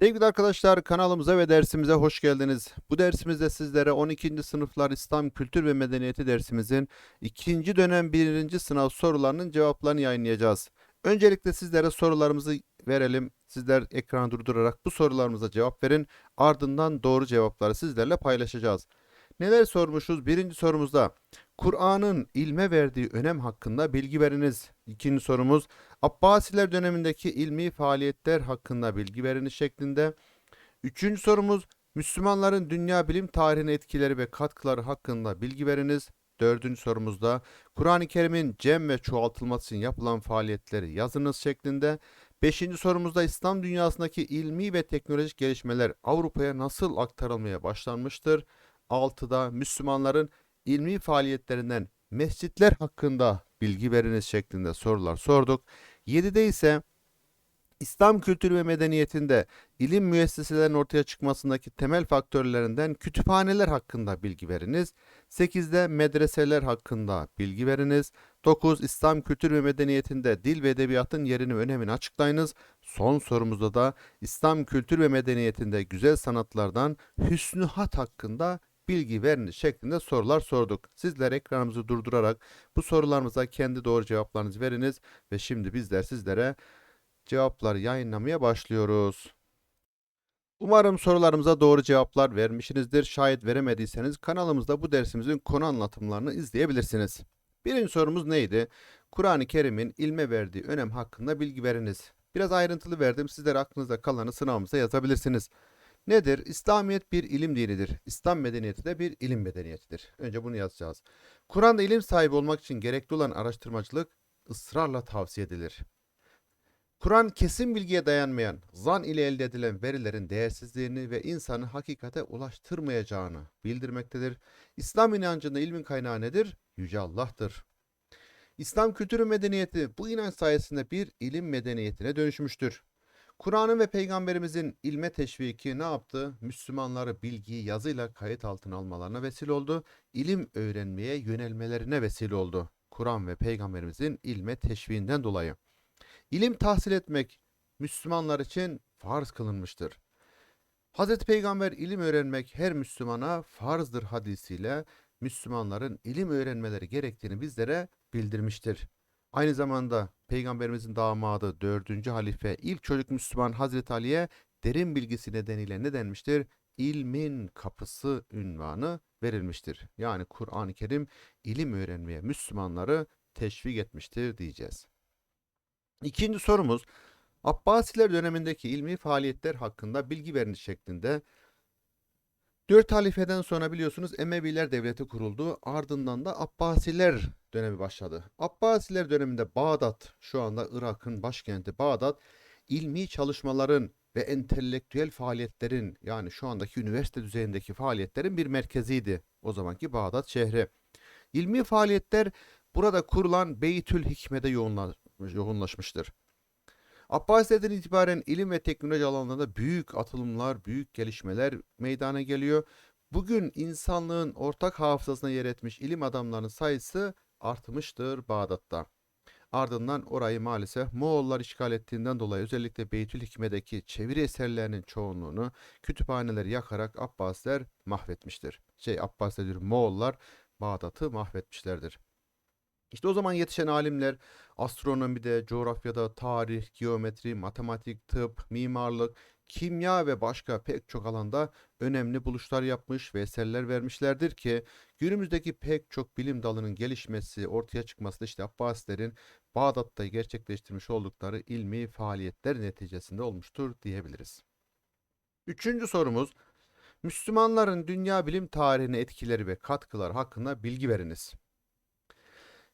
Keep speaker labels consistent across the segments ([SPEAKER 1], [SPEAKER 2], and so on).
[SPEAKER 1] Sevgili arkadaşlar kanalımıza ve dersimize hoş geldiniz. Bu dersimizde sizlere 12. sınıflar İslam Kültür ve Medeniyeti dersimizin 2. dönem 1. sınav sorularının cevaplarını yayınlayacağız. Öncelikle sizlere sorularımızı verelim. Sizler ekranı durdurarak bu sorularımıza cevap verin. Ardından doğru cevapları sizlerle paylaşacağız. Neler sormuşuz? Birinci sorumuzda Kur'an'ın ilme verdiği önem hakkında bilgi veriniz. İkinci sorumuz Abbasiler dönemindeki ilmi faaliyetler hakkında bilgi veriniz şeklinde. Üçüncü sorumuz Müslümanların dünya bilim tarihine etkileri ve katkıları hakkında bilgi veriniz. Dördüncü sorumuzda Kur'an-ı Kerim'in cem ve çoğaltılması için yapılan faaliyetleri yazınız şeklinde. Beşinci sorumuzda İslam dünyasındaki ilmi ve teknolojik gelişmeler Avrupa'ya nasıl aktarılmaya başlanmıştır? Altıda Müslümanların ilmi faaliyetlerinden mescitler hakkında bilgi veriniz şeklinde sorular sorduk. 7'de ise İslam kültürü ve medeniyetinde ilim müesseselerinin ortaya çıkmasındaki temel faktörlerinden kütüphaneler hakkında bilgi veriniz. 8'de medreseler hakkında bilgi veriniz. 9. İslam kültürü ve medeniyetinde dil ve edebiyatın yerini ve önemini açıklayınız. Son sorumuzda da İslam kültür ve medeniyetinde güzel sanatlardan hüsnü hat hakkında bilgi veriniz şeklinde sorular sorduk. Sizler ekranımızı durdurarak bu sorularımıza kendi doğru cevaplarınızı veriniz ve şimdi bizler sizlere cevapları yayınlamaya başlıyoruz. Umarım sorularımıza doğru cevaplar vermişsinizdir. Şayet veremediyseniz kanalımızda bu dersimizin konu anlatımlarını izleyebilirsiniz. Birinci sorumuz neydi? Kur'an-ı Kerim'in ilme verdiği önem hakkında bilgi veriniz. Biraz ayrıntılı verdim. Sizler aklınızda kalanı sınavımıza yazabilirsiniz. Nedir? İslamiyet bir ilim dinidir. İslam medeniyeti de bir ilim medeniyetidir. Önce bunu yazacağız. Kur'an'da ilim sahibi olmak için gerekli olan araştırmacılık ısrarla tavsiye edilir. Kur'an kesin bilgiye dayanmayan, zan ile elde edilen verilerin değersizliğini ve insanı hakikate ulaştırmayacağını bildirmektedir. İslam inancında ilmin kaynağı nedir? Yüce Allah'tır. İslam kültürü medeniyeti bu inanç sayesinde bir ilim medeniyetine dönüşmüştür. Kur'an'ın ve peygamberimizin ilme teşviki ne yaptı? Müslümanları bilgiyi yazıyla kayıt altına almalarına vesile oldu. İlim öğrenmeye yönelmelerine vesile oldu. Kur'an ve peygamberimizin ilme teşviğinden dolayı. İlim tahsil etmek Müslümanlar için farz kılınmıştır. Hazreti Peygamber ilim öğrenmek her Müslümana farzdır hadisiyle Müslümanların ilim öğrenmeleri gerektiğini bizlere bildirmiştir. Aynı zamanda Peygamberimizin damadı 4. halife ilk çocuk Müslüman Hazreti Ali'ye derin bilgisi nedeniyle ne denmiştir? İlmin kapısı ünvanı verilmiştir. Yani Kur'an-ı Kerim ilim öğrenmeye Müslümanları teşvik etmiştir diyeceğiz. İkinci sorumuz Abbasiler dönemindeki ilmi faaliyetler hakkında bilgi veriniz şeklinde. Dört halifeden sonra biliyorsunuz Emeviler devleti kuruldu. Ardından da Abbasiler dönemi başladı. Abbasiler döneminde Bağdat, şu anda Irak'ın başkenti Bağdat, ilmi çalışmaların ve entelektüel faaliyetlerin yani şu andaki üniversite düzeyindeki faaliyetlerin bir merkeziydi. O zamanki Bağdat şehri. İlmi faaliyetler burada kurulan Beytül Hikme'de yoğunlaşmıştır. Abbasilerden itibaren ilim ve teknoloji alanlarında büyük atılımlar, büyük gelişmeler meydana geliyor. Bugün insanlığın ortak hafızasına yer etmiş ilim adamlarının sayısı artmıştır Bağdat'ta. Ardından orayı maalesef Moğollar işgal ettiğinden dolayı özellikle Beytül Hikme'deki çeviri eserlerinin çoğunluğunu kütüphaneleri yakarak Abbasiler mahvetmiştir. Şey Abbasiler Moğollar Bağdat'ı mahvetmişlerdir. İşte o zaman yetişen alimler astronomide, coğrafyada, tarih, geometri, matematik, tıp, mimarlık, kimya ve başka pek çok alanda önemli buluşlar yapmış ve eserler vermişlerdir ki günümüzdeki pek çok bilim dalının gelişmesi, ortaya çıkması işte Abbasilerin Bağdat'ta gerçekleştirmiş oldukları ilmi faaliyetler neticesinde olmuştur diyebiliriz. Üçüncü sorumuz Müslümanların dünya bilim tarihine etkileri ve katkılar hakkında bilgi veriniz.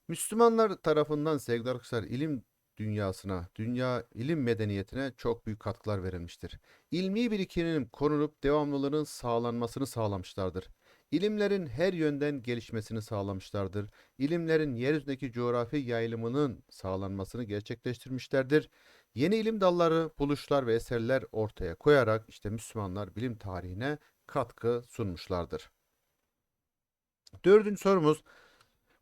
[SPEAKER 1] Müslümanlar tarafından sevgili arkadaşlar ilim dünyasına, dünya ilim medeniyetine çok büyük katkılar verilmiştir. İlmi birikiminin korunup devamlılığının sağlanmasını sağlamışlardır. İlimlerin her yönden gelişmesini sağlamışlardır. İlimlerin yeryüzündeki coğrafi yayılımının sağlanmasını gerçekleştirmişlerdir. Yeni ilim dalları, buluşlar ve eserler ortaya koyarak işte Müslümanlar bilim tarihine katkı sunmuşlardır. Dördüncü sorumuz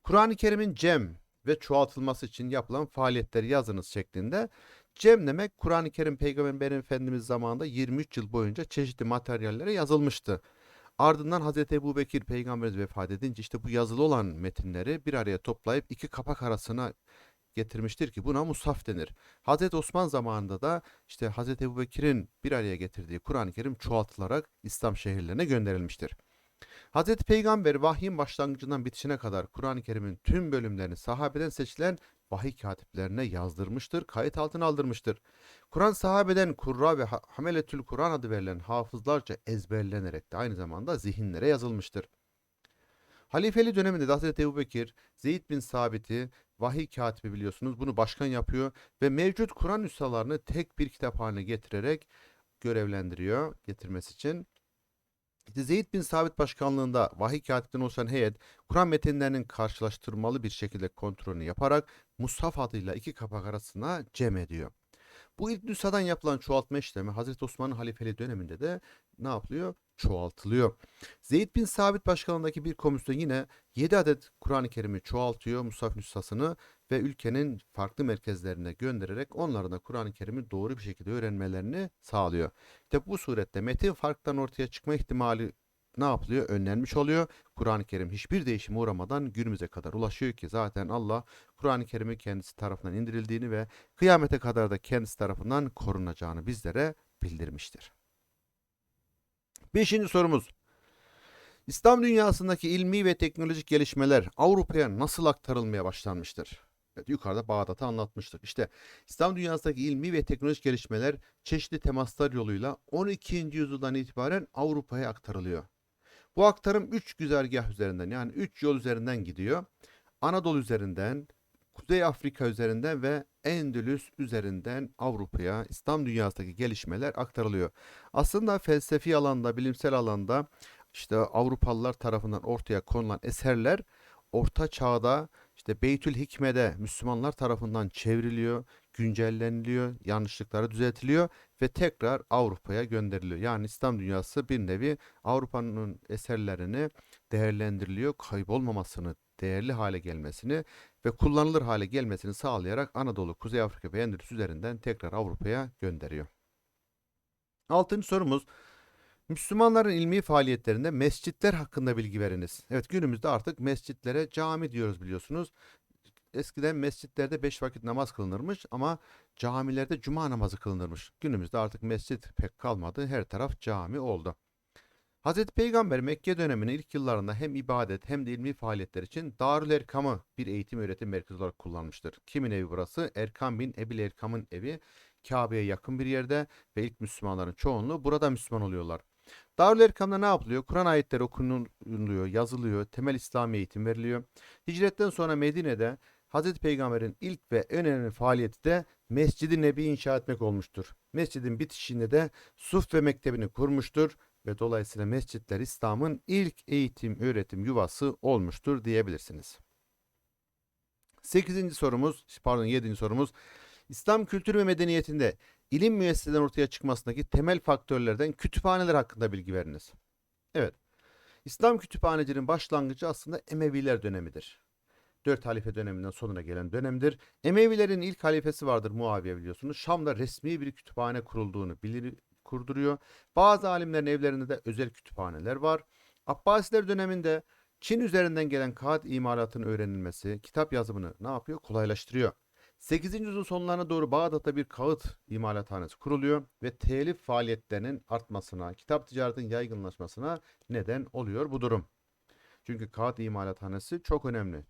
[SPEAKER 1] Kur'an-ı Kerim'in cem ve çoğaltılması için yapılan faaliyetleri yazınız şeklinde. Cem demek Kur'an-ı Kerim Peygamber Efendimiz zamanında 23 yıl boyunca çeşitli materyallere yazılmıştı. Ardından Hazreti Ebu Bekir Peygamberimiz vefat edince işte bu yazılı olan metinleri bir araya toplayıp iki kapak arasına getirmiştir ki buna mushaf denir. Hazreti Osman zamanında da işte Hazreti Ebu Bekir'in bir araya getirdiği Kur'an-ı Kerim çoğaltılarak İslam şehirlerine gönderilmiştir. Hazreti Peygamber vahyin başlangıcından bitişine kadar Kur'an-ı Kerim'in tüm bölümlerini sahabeden seçilen vahiy katiplerine yazdırmıştır, kayıt altına aldırmıştır. Kur'an sahabeden Kurra ve Ha- Hameletül Kur'an adı verilen hafızlarca ezberlenerek de aynı zamanda zihinlere yazılmıştır. Halifeli döneminde de Hazreti Ebubekir, Zeyd bin Sabit'i vahiy katibi biliyorsunuz bunu başkan yapıyor ve mevcut Kur'an nüshalarını tek bir kitap haline getirerek görevlendiriyor getirmesi için. Zeyd bin Sabit başkanlığında vahiy katibinden oluşan heyet Kur'an metinlerinin karşılaştırmalı bir şekilde kontrolünü yaparak Mushaf adıyla iki kapak arasına cem ediyor. Bu ilk nüshadan yapılan çoğaltma işlemi Hazreti Osman'ın halifeli döneminde de ne yapılıyor? Çoğaltılıyor. Zeyd bin Sabit başkanlığındaki bir komisyon yine 7 adet Kur'an-ı Kerim'i çoğaltıyor Mushaf nüshasını ve ülkenin farklı merkezlerine göndererek onların da Kur'an-ı Kerim'i doğru bir şekilde öğrenmelerini sağlıyor. İşte bu surette metin farktan ortaya çıkma ihtimali ne yapılıyor? Önlenmiş oluyor. Kur'an-ı Kerim hiçbir değişime uğramadan günümüze kadar ulaşıyor ki zaten Allah Kur'an-ı Kerim'i kendisi tarafından indirildiğini ve kıyamete kadar da kendisi tarafından korunacağını bizlere bildirmiştir. Beşinci sorumuz. İslam dünyasındaki ilmi ve teknolojik gelişmeler Avrupa'ya nasıl aktarılmaya başlanmıştır? Evet, yukarıda Bağdat'ı anlatmıştık. İşte İslam dünyasındaki ilmi ve teknolojik gelişmeler çeşitli temaslar yoluyla 12. yüzyıldan itibaren Avrupa'ya aktarılıyor. Bu aktarım 3 güzergah üzerinden yani 3 yol üzerinden gidiyor. Anadolu üzerinden, Kuzey Afrika üzerinden ve Endülüs üzerinden Avrupa'ya İslam dünyasındaki gelişmeler aktarılıyor. Aslında felsefi alanda, bilimsel alanda işte Avrupalılar tarafından ortaya konulan eserler Orta Çağ'da işte Beytül Hikme'de Müslümanlar tarafından çevriliyor, güncelleniliyor, yanlışlıkları düzeltiliyor ve tekrar Avrupa'ya gönderiliyor. Yani İslam dünyası bir nevi Avrupa'nın eserlerini değerlendiriliyor, kaybolmamasını, değerli hale gelmesini ve kullanılır hale gelmesini sağlayarak Anadolu, Kuzey Afrika ve Endülüs üzerinden tekrar Avrupa'ya gönderiyor. Altıncı sorumuz. Müslümanların ilmi faaliyetlerinde mescitler hakkında bilgi veriniz. Evet günümüzde artık mescitlere cami diyoruz biliyorsunuz. Eskiden mescitlerde beş vakit namaz kılınırmış ama camilerde cuma namazı kılınırmış. Günümüzde artık mescit pek kalmadı. Her taraf cami oldu. Hazreti Peygamber Mekke döneminin ilk yıllarında hem ibadet hem de ilmi faaliyetler için Darül Erkam'ı bir eğitim öğretim merkezi olarak kullanmıştır. Kimin evi burası? Erkam bin Ebil Erkam'ın evi. Kabe'ye yakın bir yerde ve ilk Müslümanların çoğunluğu burada Müslüman oluyorlar. Darül Erkam'da ne yapılıyor? Kur'an ayetleri okunuluyor, yazılıyor, temel İslami eğitim veriliyor. Hicretten sonra Medine'de Hazreti Peygamber'in ilk ve en önemli faaliyeti de Mescid-i Nebi inşa etmek olmuştur. Mescidin bitişinde de Suffe Mektebi'ni kurmuştur ve dolayısıyla mescitler İslam'ın ilk eğitim öğretim yuvası olmuştur diyebilirsiniz. 8. sorumuz, pardon 7. sorumuz. İslam kültürü ve medeniyetinde ilim müesseseden ortaya çıkmasındaki temel faktörlerden kütüphaneler hakkında bilgi veriniz. Evet. İslam kütüphanecinin başlangıcı aslında Emeviler dönemidir. Dört halife döneminden sonuna gelen dönemdir. Emevilerin ilk halifesi vardır Muaviye biliyorsunuz. Şam'da resmi bir kütüphane kurulduğunu bilir, kurduruyor. Bazı alimlerin evlerinde de özel kütüphaneler var. Abbasiler döneminde Çin üzerinden gelen kağıt imalatının öğrenilmesi kitap yazımını ne yapıyor? Kolaylaştırıyor. 8. yüzyılın sonlarına doğru Bağdat'ta bir kağıt imalathanesi kuruluyor ve telif faaliyetlerinin artmasına, kitap ticaretinin yaygınlaşmasına neden oluyor bu durum. Çünkü kağıt imalathanesi çok önemli.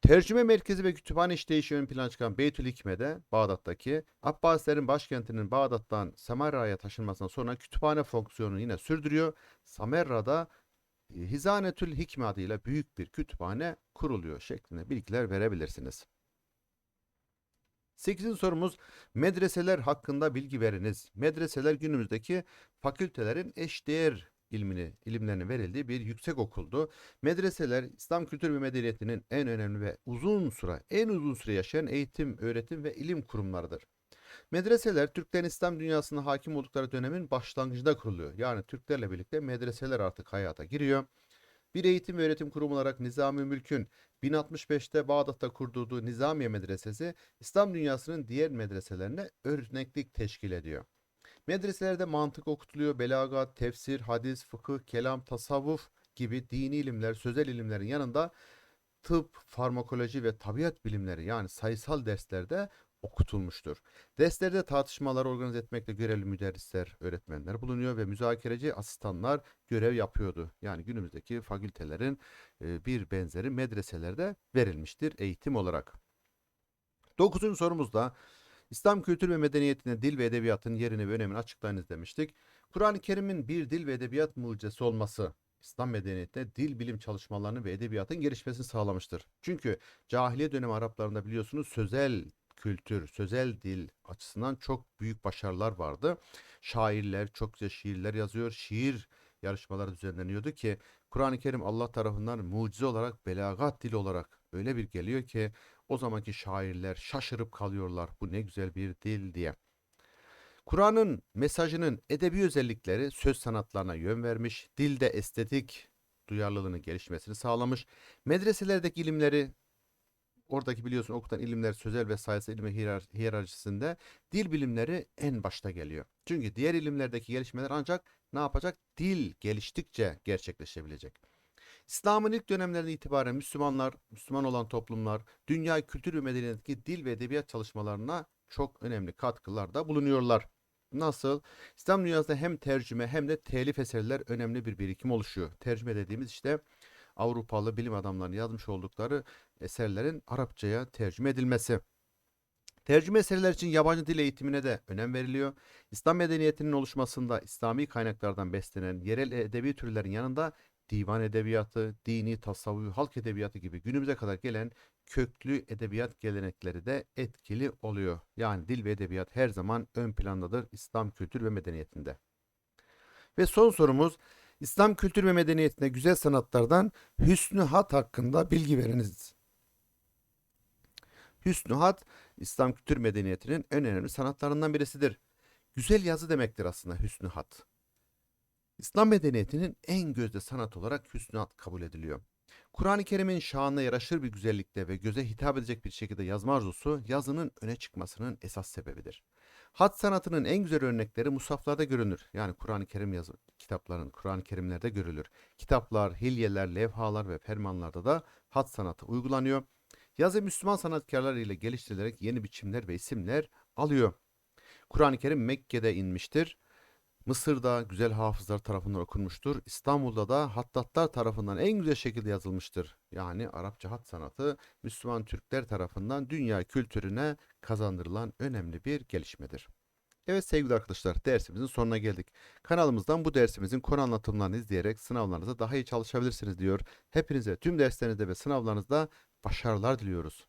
[SPEAKER 1] Tercüme merkezi ve kütüphane işleyişi ön plana çıkan Beytül Hikme'de Bağdat'taki Abbasilerin başkentinin Bağdat'tan Samarra'ya taşınmasından sonra kütüphane fonksiyonunu yine sürdürüyor. Samerra'da e, Hizanetül Hikme adıyla büyük bir kütüphane kuruluyor şeklinde bilgiler verebilirsiniz. 8. sorumuz medreseler hakkında bilgi veriniz. Medreseler günümüzdeki fakültelerin eşdeğer ilmini, ilimlerinin verildiği bir yüksek okuldu. Medreseler İslam kültür ve medeniyetinin en önemli ve uzun süre, en uzun süre yaşayan eğitim, öğretim ve ilim kurumlarıdır. Medreseler Türklerin İslam dünyasına hakim oldukları dönemin başlangıcında kuruluyor. Yani Türklerle birlikte medreseler artık hayata giriyor. Bir eğitim ve öğretim kurumu olarak Nizami Mülk'ün 1065'te Bağdat'ta kurduğu Nizamiye Medresesi İslam dünyasının diğer medreselerine örneklik teşkil ediyor. Medreselerde mantık okutuluyor, belagat, tefsir, hadis, fıkıh, kelam, tasavvuf gibi dini ilimler, sözel ilimlerin yanında tıp, farmakoloji ve tabiat bilimleri yani sayısal derslerde okutulmuştur. Derslerde tartışmalar organize etmekle görevli müderrisler, öğretmenler bulunuyor ve müzakereci asistanlar görev yapıyordu. Yani günümüzdeki fakültelerin e, bir benzeri medreselerde verilmiştir eğitim olarak. Dokuzuncu sorumuzda İslam kültür ve medeniyetinde dil ve edebiyatın yerini ve önemini açıklayınız demiştik. Kur'an-ı Kerim'in bir dil ve edebiyat mucizesi olması İslam medeniyetinde dil bilim çalışmalarını ve edebiyatın gelişmesini sağlamıştır. Çünkü cahiliye dönemi Araplarında biliyorsunuz sözel kültür, sözel dil açısından çok büyük başarılar vardı. Şairler çok güzel şiirler yazıyor. Şiir yarışmaları düzenleniyordu ki Kur'an-ı Kerim Allah tarafından mucize olarak belagat dili olarak öyle bir geliyor ki o zamanki şairler şaşırıp kalıyorlar. Bu ne güzel bir dil diye. Kur'an'ın mesajının edebi özellikleri söz sanatlarına yön vermiş, dilde estetik duyarlılığını gelişmesini sağlamış, medreselerdeki ilimleri oradaki biliyorsun okutan ilimler sözel ve sayısal ilmi hiyer- hiyerarşisinde dil bilimleri en başta geliyor. Çünkü diğer ilimlerdeki gelişmeler ancak ne yapacak? Dil geliştikçe gerçekleşebilecek. İslam'ın ilk dönemlerinden itibaren Müslümanlar, Müslüman olan toplumlar, dünya kültür ve medeniyetindeki dil ve edebiyat çalışmalarına çok önemli katkılarda bulunuyorlar. Nasıl? İslam dünyasında hem tercüme hem de telif eserler önemli bir birikim oluşuyor. Tercüme dediğimiz işte Avrupalı bilim adamlarının yazmış oldukları eserlerin Arapçaya tercüme edilmesi. Tercüme eserler için yabancı dil eğitimine de önem veriliyor. İslam medeniyetinin oluşmasında İslami kaynaklardan beslenen yerel edebi türlerin yanında divan edebiyatı, dini, tasavvuf, halk edebiyatı gibi günümüze kadar gelen köklü edebiyat gelenekleri de etkili oluyor. Yani dil ve edebiyat her zaman ön plandadır İslam kültür ve medeniyetinde. Ve son sorumuz İslam kültür ve medeniyetinde güzel sanatlardan Hüsnü Hat hakkında bilgi veriniz. Hüsnü Hat İslam kültür medeniyetinin en önemli sanatlarından birisidir. Güzel yazı demektir aslında Hüsnü Hat. İslam medeniyetinin en gözde sanat olarak Hüsnü Hat kabul ediliyor. Kur'an-ı Kerim'in şanına yaraşır bir güzellikte ve göze hitap edecek bir şekilde yazma arzusu yazının öne çıkmasının esas sebebidir. Hat sanatının en güzel örnekleri musaflarda görünür. Yani Kur'an-ı Kerim yazı kitapların Kur'an-ı Kerimlerde görülür. Kitaplar, hilyeler, levhalar ve fermanlarda da hat sanatı uygulanıyor. Yazı Müslüman sanatkarlar ile geliştirilerek yeni biçimler ve isimler alıyor. Kur'an-ı Kerim Mekke'de inmiştir. Mısır'da güzel hafızlar tarafından okunmuştur. İstanbul'da da hattatlar tarafından en güzel şekilde yazılmıştır. Yani Arapça hat sanatı Müslüman Türkler tarafından dünya kültürüne kazandırılan önemli bir gelişmedir. Evet sevgili arkadaşlar dersimizin sonuna geldik. Kanalımızdan bu dersimizin konu anlatımlarını izleyerek sınavlarınızda daha iyi çalışabilirsiniz diyor. Hepinize tüm derslerinizde ve sınavlarınızda başarılar diliyoruz.